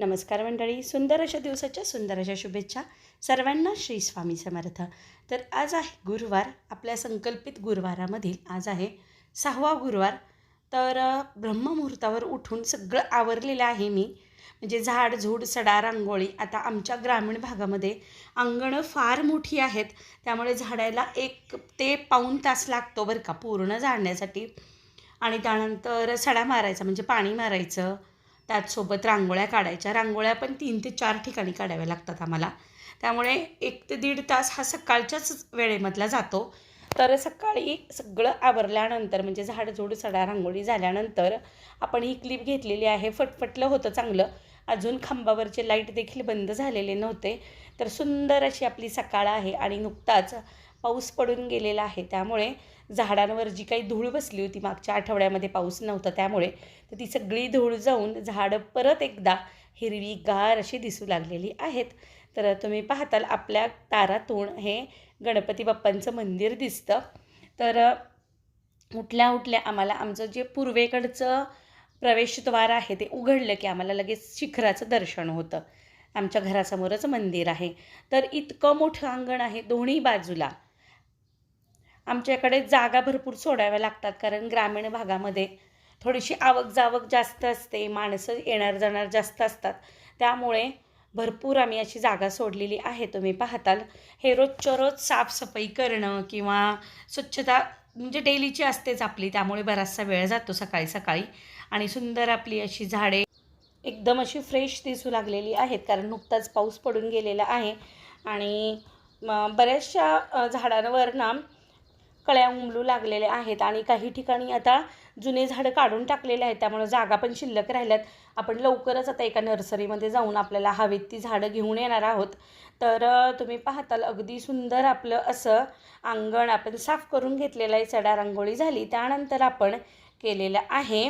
नमस्कार मंडळी सुंदर अशा दिवसाच्या सुंदर अशा शुभेच्छा सर्वांना श्री स्वामी समर्थ. तर आज आहे गुरुवार आपल्या संकल्पित गुरुवारामधील आज आहे सहावा गुरुवार. तर ब्रह्ममुहूर्तावर उठून सगळं आवरलेलं आहे मी. म्हणजे झाड झूड सडा रांगोळी आता आमच्या ग्रामीण भागामध्ये अंगणं फार मोठी आहेत. त्यामुळे झाडायला एक ते पाऊण तास लागतो बरं का पूर्ण झाडण्यासाठी. आणि त्यानंतर सडा मारायचा म्हणजे पाणी मारायचं. त्याचसोबत रांगोळ्या काढायच्या. रांगोळ्या पण तीन ते चार ठिकाणी काढाव्या लागतात आम्हाला. त्यामुळे एक ते दीड तास हा सकाळच्याच वेळेमधला जातो. तर सकाळी सगळं आवरल्यानंतर म्हणजे झाडझूड सडा रांगोळी झाल्यानंतर आपण ही क्लिप घेतलेली आहे. फटफटलं होतं चांगलं. अजून खांबावरचे लाइट देखील बंद झालेले नव्हते. तर सुंदर अशी आपली सकाळ आहे आणि नुकताच पाऊस पडून गेलेला आहे. त्यामुळे झाडांवर जी काही धूळ बसली होती मागच्या आठवड्यामध्ये पाऊस नव्हता त्यामुळे तर ती सगळी धूळ जाऊन झाडं परत एकदा हिरवीगार अशी दिसू लागलेली आहेत. तर तुम्ही पाहताल आपल्या तारातून हे गणपती बाप्पांचं मंदिर दिसतं. तर उठल्या उठल्या आम्हाला आमचं जे पूर्वेकडचं प्रवेशद्वार आहे ते उघडलं की आम्हाला लगेच शिखराचं दर्शन होतं. आमच्या घरासमोरच मंदिर आहे. तर इतकं मोठं अंगण आहे दोन्ही बाजूला. आमच्याकडे जागा भरपूर सोडाव्या लागतात कारण ग्रामीण भागामध्ये थोडीशी आवक जावक जास्त असते माणसं येणार जाणार जास्त असतात. त्यामुळे भरपूर आम्ही अशी जागा सोडलेली आहे तुम्ही पाहताल. हे रोजच्या रोज साफसफाई करणं किंवा स्वच्छता म्हणजे डेलीची असतेच आपली त्यामुळे बराचसा वेळ जातो सकाळी सकाळी. आणि सुंदर आपली अशी झाडे एकदम अशी फ्रेश दिसू लागलेली आहेत कारण नुकताच पाऊस पडून गेलेला आहे. आणि बऱ्याचशा झाडांवर ना कळ्या उमलू लागलेल्या आहेत आणि काही ठिकाणी आता जुने झाडं काढून टाकलेले आहेत. त्यामुळे जागा पण शिल्लक राहिल्यात. आपण लवकरच आता एका नर्सरीमध्ये जाऊन आपल्याला हवेत ती झाडं घेऊन येणार आहोत. तर तुम्ही पाहताल अगदी सुंदर आपलं असं अंगण आपण साफ करून घेतलेलं आहे. चढा रांगोळी झाली. त्यानंतर आपण केलेलं आहे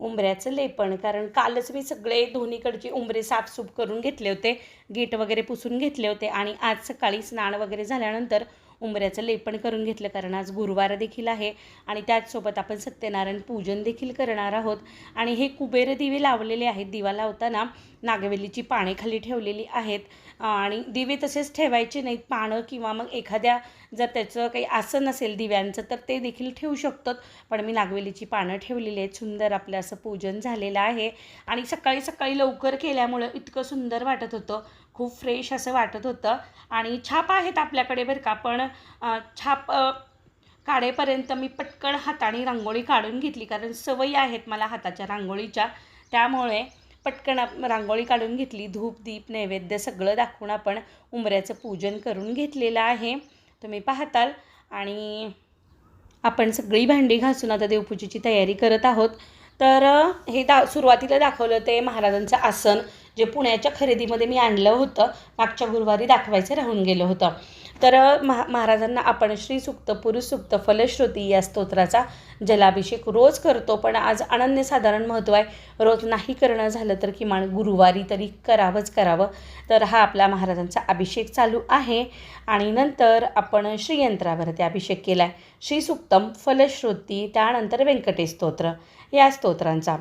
उंबऱ्याचं लेपण. कारण कालच मी सगळे दोन्हीकडचे उंबरे साफसूफ करून घेतले होते. गेट वगैरे पुसून घेतले होते आणि आज सकाळी स्नान वगैरे झाल्यानंतर उंबऱ्याचं लेपण करून घेतलं कारण आज गुरुवार देखील आहे आणि त्याचसोबत आपण सत्यनारायण पूजन देखील करणार आहोत. आणि हे कुबेर दिवे लावलेले आहेत दिवा लावताना नागवेलीची पाने खाली ठेवलेली आहेत. आणि दिवे तसेच ठेवायचे नाहीत पानं किंवा मग एखाद्या जर त्याचं काही आसन असेल दिव्यांचं तर ते देखील ठेवू शकतात पण मी नागवेलीची पानं ठेवलेली आहेत सुंदर आपलं असं पूजन झालेलं आहे. आणि सकाळी सकाळी लवकर केल्यामुळं इतकं सुंदर वाटत होतं. खूप फ्रेश असं वाटत होतं. आणि छाप आहेत आपल्याकडे बरं का पण छाप काढेपर्यंत मी पटकन हाताने रांगोळी काढून घेतली. कारण सवयी आहेत मला हाताच्या रांगोळीच्या. त्यामुळे पटकन आप- रांगोळी काढून घेतली. धूप दीप नैवेद्य सगळं दाखवून आपण उंबऱ्याचं पूजन करून घेतलेलं आहे. तुम्ही पाहताल. आणि आपण सगळी भांडी घासून आता देवपूजेची तयारी करत आहोत. तर हे दा सुरुवातीला दाखवलं ते महाराजांचं आसन. जे पुण्याच्या खरेदीमध्ये मी आणलं होतं मागच्या गुरुवारी दाखवायचं राहून गेलं होतं. तर महा महाराजांना आपण श्रीसुक्त पुरुषसुक्त फलश्रुती या स्तोत्राचा जलाभिषेक रोज करतो पण आज अनन्यसाधारण महत्त्व आहे. रोज नाही करणं झालं तर किमान गुरुवारी तरी करावंच करावं. तर हा आपला महाराजांचा अभिषेक चालू आहे आणि नंतर आपण श्रीयंत्रावरती अभिषेक केला आहे श्रीसुक्तम फलश्रुती त्यानंतर व्यंकटेश स्तोत्र या स्तोत्रांचा.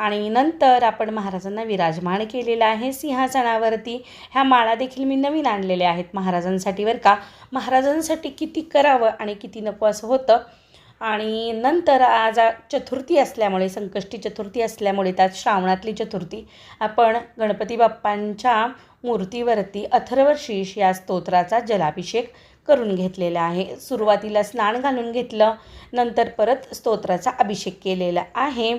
आणि नंतर आपण महाराजांना विराजमान केलेलं आहे. सिंहासनावरती ह्या माळा देखील मी नवीन आणलेल्या आहेत. महाराजांसाठी बरं का महाराजांसाठी किती करावं आणि किती नको असं होतं. आणि नंतर आज चतुर्थी असल्यामुळे संकष्टी चतुर्थी असल्यामुळे त्यात श्रावणातली चतुर्थी आपण गणपती बाप्पांच्या मूर्तीवरती अथर्वशीष या स्तोत्राचा जलाभिषेक करून घेतलेला आहे. सुरुवातीला स्नान घालून घेतलं नंतर परत स्तोत्राचा अभिषेक केलेला आहे.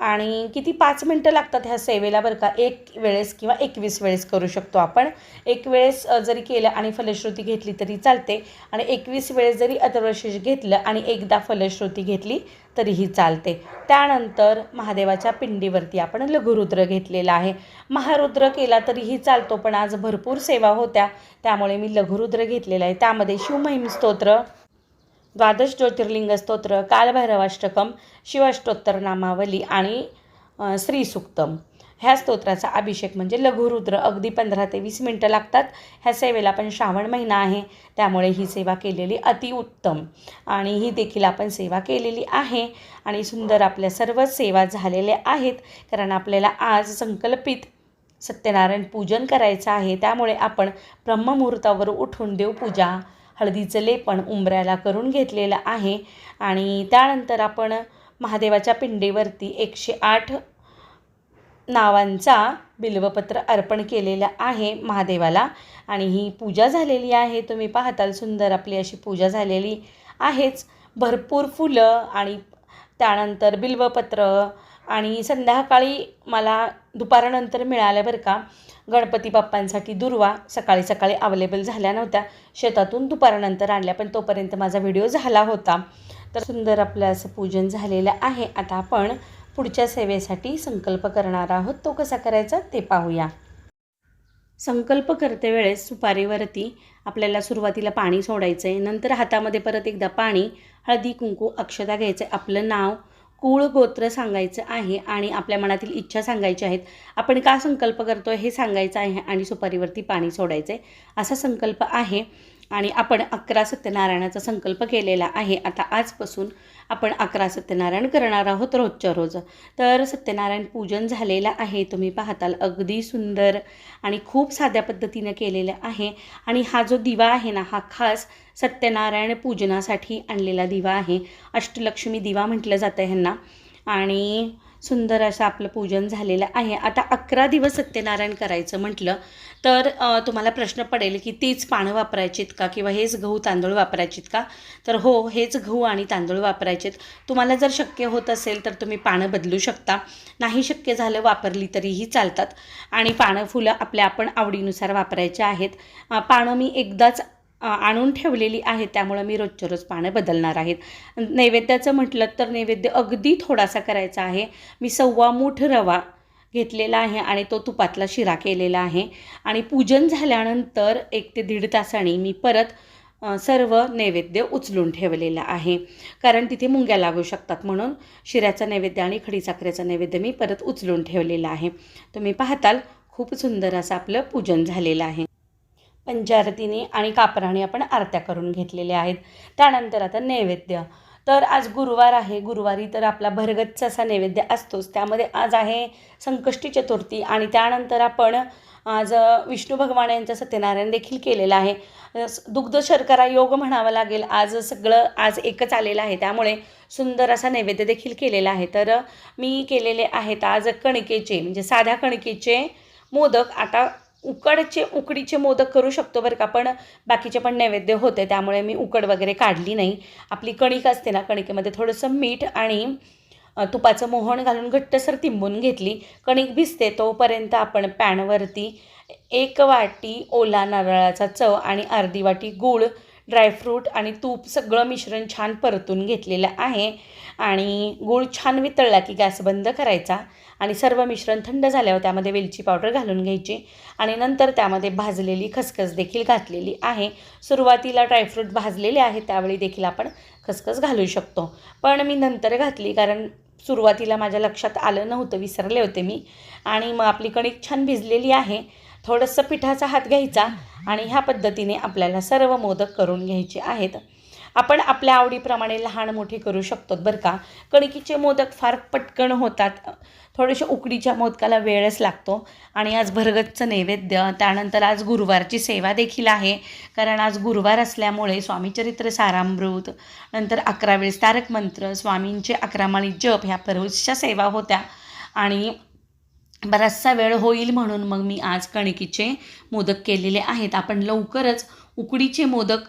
आणि किती पाच मिनटं लागतात ह्या सेवेला बरं का? एक वेळेस किंवा एकवीस वेळेस करू शकतो आपण. एक वेळेस जरी केलं आणि फलश्रुती घेतली तरी चालते आणि एकवीस वेळेस जरी अथर्वशीष घेतलं आणि एकदा फलश्रुती घेतली तरीही चालते. त्यानंतर महादेवाच्या पिंडीवरती आपण लघुरुद्र घेतलेला आहे. महारुद्र केला तरीही चालतो पण आज भरपूर सेवा होत्या. त्यामुळे मी लघुरुद्र घेतलेला आहे. त्यामध्ये शिवमहिम स्तोत्र द्वादश ज्योतिर्लिंग स्तोत्र कालभैरवाष्टकम शिवाष्टोत्तर नामावली आणि श्रीसुक्तम. ह्या स्तोत्राचा अभिषेक म्हणजे लघुरुद्र अगदी पंधरा ते वीस मिनटं लागतात. ह्या सेवेला पण श्रावण महिना आहे. त्यामुळे ही सेवा केलेली अतिउत्तम आणि ही देखील आपण सेवा केलेली आहे. आणि सुंदर आपल्या सर्व सेवा झालेल्या आहेत. कारण आपल्याला आज संकल्पित सत्यनारायण पूजन करायचं आहे. त्यामुळे आपण ब्रह्ममुहूर्तावर उठून देवपूजा हळदीचं लेपण उंबऱ्याला करून घेतलेलं आहे. आणि त्यानंतर आपण महादेवाच्या पिंडीवरती एकशे आठ नावांचा बिल्वपत्र अर्पण केलेलं आहे महादेवाला. आणि ही पूजा झालेली आहे. तुम्ही पाहताल सुंदर आपली अशी पूजा झालेली आहेच. भरपूर फुलं आणि त्यानंतर बिल्वपत्र आणि संध्याकाळी मला दुपारानंतर मिळाल्या बरं का गणपती बाप्पांसाठी दुर्वा सकाळी सकाळी अवेलेबल झाल्या नव्हत्या. शेतातून दुपारानंतर आणल्या पण तोपर्यंत माझा व्हिडिओ झाला होता. तर सुंदर आपलं असं पूजन झालेलं आहे. आता आपण पुढच्या सेवेसाठी संकल्प करणार आहोत. तो कसा करायचा ते पाहूया. संकल्प करते वेळेस सुपारीवरती आपल्याला सुरुवातीला पाणी सोडायचं आहे नंतर हातामध्ये परत एकदा पाणी हळदी कुंकू अक्षता घ्यायचं आहे आपलं नाव कुळ गोत्र सांगायचं आहे आणि आपल्या मनातील इच्छा सांगायच्या आहेत आपण का संकल्प करतो हे सांगायचं आहे आणि सुपारीवरती पाणी सोडायचं आहे असा संकल्प आहे. आणि आपण अकरा सत्यनारायणाचा संकल्प केलेला आहे. आता आजपासून आपण अकरा सत्यनारायण करणार आहोत रोजच्या रोज. तर सत्यनारायण पूजन झालेलं आहे. तुम्ही पाहताल अगदी सुंदर आणि खूप साध्या पद्धतीनं केलेलं आहे. आणि हा जो दिवा आहे ना हा खास सत्यनारायण पूजनासाठी आणलेला दिवा आहे. अष्टलक्ष्मी दिवा म्हटलं जातं ह्यांना. आणि सुंदर असं आपलं पूजन झालेलं आहे. आता अकरा दिवस सत्यनारायण करायचं म्हटलं तर तुम्हाला प्रश्न पडेल की तीच पानं वापरायचीत का किंवा हेच गहू तांदूळ वापरायचीत का? तर हो हेच गहू आणि तांदूळ वापरायचेत. तुम्हाला जर शक्य होत असेल तर तुम्ही पानं बदलू शकता. नाही शक्य झालं वापरली तरीही चालतात. आणि पानं फुलं आपल्या आपण आवडीनुसार वापरायचे आहेत. पानं मी एकदाच आणून ठेवलेली आहे. त्यामुळं मी रोजच्या रोज पानं बदलणार आहेत. नैवेद्याचं म्हटलं तर नैवेद्य अगदी थोडासा करायचा आहे. मी सव्वा मूठ रवा घेतलेला आहे आणि तो तुपातला शिरा केलेला आहे. आणि पूजन झाल्यानंतर एक ते दीड तासाने मी परत सर्व नैवेद्य उचलून ठेवलेलं आहे. कारण तिथे मुंग्या लागू शकतात म्हणून शिऱ्याचा नैवेद्य आणि खडीसाखरेचा नैवेद्य मी परत उचलून ठेवलेला आहे. तुम्ही पाहताल खूप सुंदर असं आपलं पूजन झालेलं आहे. पंचारतीने आणि कापराने आपण आरत्या करून घेतलेल्या आहेत. त्यानंतर आता नैवेद्य. तर आज गुरुवार आहे. गुरुवारी तर आपला भरगतचा असा नैवेद्य असतोच. त्यामध्ये आज आहे संकष्टी चतुर्थी आणि त्यानंतर आपण आज विष्णू भगवान यांचं सत्यनारायण देखील केलेलं आहे. दुग्ध शर्करा योग म्हणावा लागेल. आज सगळं आज एकच आलेलं आहे. त्यामुळे सुंदर असा नैवेद्य देखील केलेला आहे. तर मी केलेले आहेत आज कणकेचे म्हणजे साध्या कणकेचे मोदक. आता उकडचे उकडीचे मोदक करू शकतो बरं का. पण बाकीचे पण नैवेद्य होते त्यामुळे मी उकड वगैरे काढली नाही. आपली कणिक असते ना कणिकेमध्ये थोडंसं मीठ आणि तुपाचं मोहन घालून घट्टसर तिंबून घेतली. कणिक भिजते तोपर्यंत आपण पॅनवरती एक वाटी ओला नारळाचा चव आणि अर्धी वाटी गूळ ड्रायफ्रूट आणि तूप सगळं मिश्रण छान परतून घेतलेलं आहे. आणि गूळ छान वितळला की गॅस बंद करायचा. आणि सर्व मिश्रण थंड झाल्यावर त्यामध्ये वेलची पावडर घालून घ्यायची. आणि नंतर त्यामध्ये भाजलेली खसखस देखील घातलेली आहे. सुरुवातीला ड्रायफ्रूट भाजलेले आहे त्यावेळी देखील आपण खसखस घालू शकतो. पण मी नंतर घातली कारण सुरुवातीला माझ्या लक्षात आलं नव्हतं विसरले होते मी. आणि मग आपली कणिक छान भिजलेली आहे. थोडंसं पिठाचा हात घ्यायचा आणि ह्या पद्धतीने आपल्याला सर्व मोदक करून घ्यायचे आहेत. आपण आपल्या आवडीप्रमाणे लहान मोठी करू शकतो बरं का. कणकीचे मोदक फार पटकन होतात. थोडेसे उकडीच्या मोदकाला वेळच लागतो. आणि आज भरगतचं नैवेद्य त्यानंतर आज गुरुवारची सेवा देखील आहे. कारण आज गुरुवार असल्यामुळे स्वामीचरित्र सारामृत नंतर अकरा वेळेस तारक मंत्र स्वामींचे अकरामाळी जप ह्या परवच्या सेवा होत्या. आणि बराचसा वेळ होईल म्हणून मग मी आज कणकीचे मोदक केलेले आहेत. आपण लवकरच उकडीचे मोदक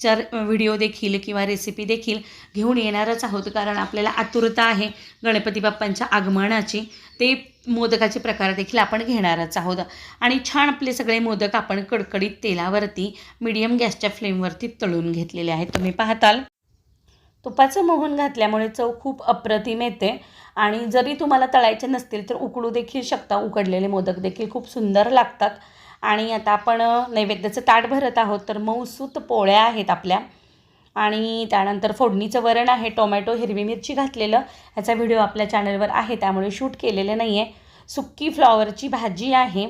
चर व्हिडिओ देखील किंवा रेसिपी देखील घेऊन येणारच आहोत. कारण आपल्याला आतुरता आहे गणपती बाप्पांच्या आगमनाची. ते मोदकाचे प्रकार देखील आपण घेणारच आहोत. आणि छान आपले सगळे मोदक आपण कडकडीत तेलावरती मीडियम गॅसच्या फ्लेमवरती तळून घेतलेले आहेत. तुम्ही पाहताल. तुपाचं मोहन घातल्यामुळे चव खूप अप्रतिम येते. आणि जरी तुम्हाला तळायचे नसतील तर उकडू देखील शकता. उकडलेले मोदक देखील खूप सुंदर लागतात. आणि आता आपण नैवेद्याचं ताट भरत आहोत तर मऊसूत पोळ्या आहेत आपल्या. आणि त्यानंतर फोडणीचं वरण आहे. टोमॅटो हिरवी मिरची घातलेलं. ह्याचा व्हिडिओ आपल्या चॅनलवर आहे त्यामुळे शूट केलेलं नाही आहे सुक्की फ्लॉवरची भाजी आहे.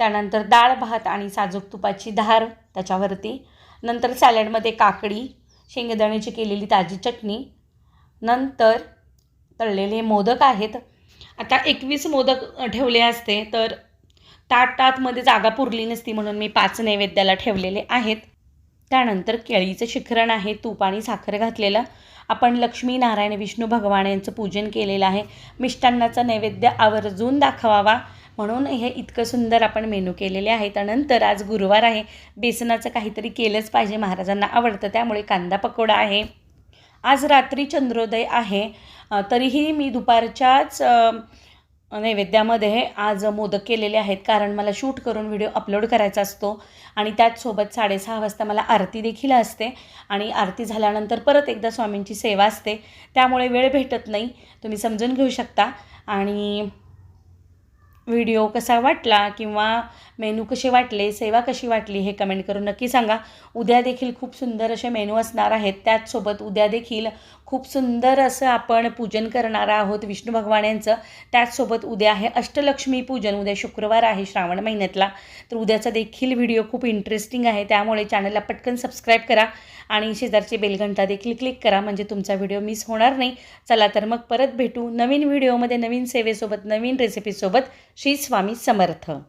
त्यानंतर डाळ भात आणि साजूक तुपाची धार त्याच्यावरती. नंतर सॅलडमध्ये काकडी शेंगदाण्याची केलेली ताजी चटणी नंतर तळलेले मोदक आहेत. आता एकवीस मोदक ठेवले असते तर ताटातमध्ये जागा पुरली नसती म्हणून मी पाच नैवेद्याला ठेवलेले आहेत. त्यानंतर केळीचं शिखरण आहे तूप आणि साखर घातलेलं. आपण लक्ष्मी नारायण विष्णू भगवान यांचं पूजन केलेलं आहे. मिष्टान्नाचा नैवेद्य आवर्जून दाखवावा. म्हणून हे इतकं सुंदर आपण मेनू केलेले आहे त्यानंतर आज गुरुवार आहे. बेसनाचं काहीतरी केलंच पाहिजे. महाराजांना आवडतं. त्यामुळे कांदा पकोडा आहे. आज रात्री चंद्रोदय आहे. तरीही मी दुपारच्याच नैवेद्यामध्ये आज मोदक केलेले आहेत. कारण मला शूट करून व्हिडिओ अपलोड करायचा असतो. आणि त्याचसोबत साडेसहा वाजता मला आरती देखील असते. आणि आरती झाल्यानंतर परत एकदा स्वामींची सेवा असते. त्यामुळे वेळ भेटत नाही. तुम्ही समजून घेऊ शकता. आणि व्हिडिओ कसा वाटला किंवा मेनू कसे वाटले सेवा कशी वाटली हे कमेंट करून नक्की सांगा. उद्या देखील खूप सुंदर असे मेनू असणार आहेत. त्याचसोबत उद्या देखील खूप सुंदर असं आपण पूजन करणार आहोत विष्णू भगवान यांचं. त्याचसोबत उद्या आहे अष्टलक्ष्मी पूजन. उद्या शुक्रवार आहे श्रावण महिन्यातला. तर उद्याचा देखील व्हिडिओ खूप इंटरेस्टिंग आहे. त्यामुळे चॅनलला पटकन सबस्क्राईब करा आणि शेजारची बेलघंटा देखील क्लिक करा. म्हणजे तुमचा व्हिडिओ मिस होणार नाही. चला तर मग परत भेटू नवीन व्हिडिओमध्ये नवीन सेवेसोबत नवीन रेसिपीसोबत श्री स्वामी समर्थ.